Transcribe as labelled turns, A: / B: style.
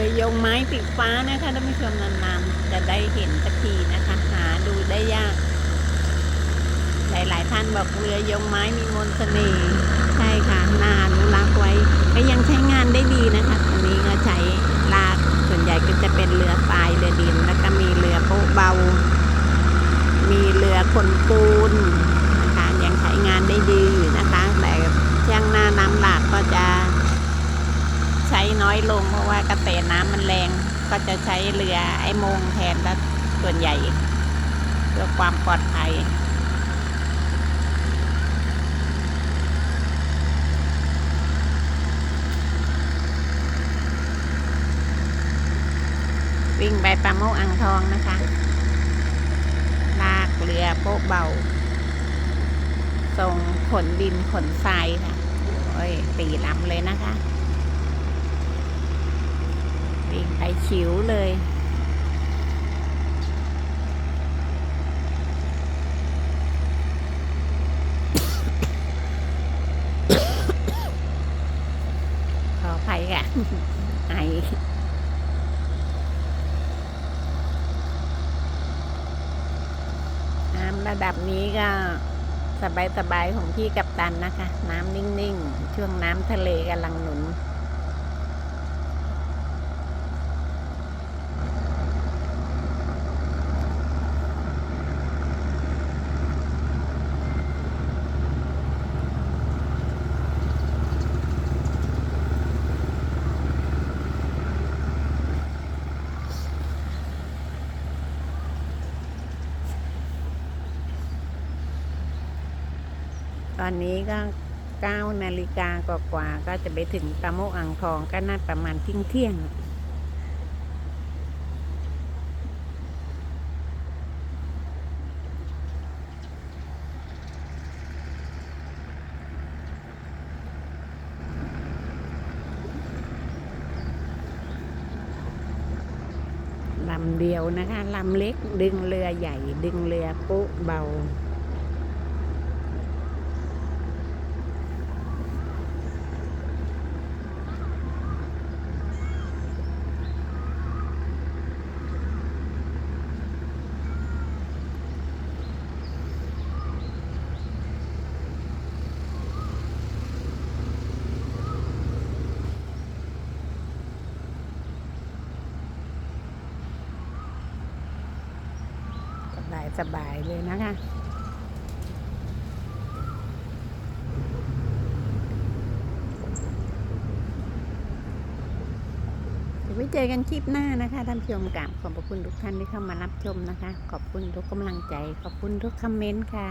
A: รือยงไม้ปีกฟ้านะคะท่านผู้ชมนานๆจะได้เห็นสักทีนะคะ หาดูได้ยาก หลายๆท่านบอกเรือยงไม้มีมนต์เสน่ห์ใช่ค่ะนาอนุรักษ์ไว้ก็ยังใช้งานได้ดีนะคะตอนนี้ก็ใช้ลากส่วนใหญ่ก็จะเป็นเรือทรายเรือดิน แล้วก็มีเรือโป๊ะเบา มีเรือคนปูนนะคะยังใช้งานได้ดีอยู่นะคะ แต่ช่างหน้าน้ำหลากก็จะใช้น้ อยลงเพราะว่ากระแสน้ำมันแรง ก็จะใช้เรือไอ้โมงแทนแล้วส่วนใหญ่เพื่อความปลอดภัยวิ่งไปปลาโมกอ่างทองนะคะ ลากเรือโป๊ะเบา ส่งขนดินขนทรายค่ะ โอ้ยตีลำเลยนะคะ วิ่งไปชิวเลย ขออภัยค่ะ ไอน้ำระดับนี้ก็สบายๆของพี่กับตันนะคะ น้ำนิ่ง ๆ ช่วงน้ำทะเลกำลังหนุน ตอนนี้ก็เก้านาฬิกากว่าๆก็จะไปถึงตะโมกอ่างทองก็น่าประมาณเที่ยงเที่ยงลำเดียวนะคะลำเล็กดึงเรือใหญ่ ดึงเรือปุ๊เบา สบายเลยนะคะไว้เจอกันคลิปหน้านะคะท่านผู้ชมกับขอบพระคุณทุกท่านที่เข้ามารับชมนะคะ ขอบคุณทุกกำลังใจ ขอบคุณทุกคอมเมนต์ค่ะ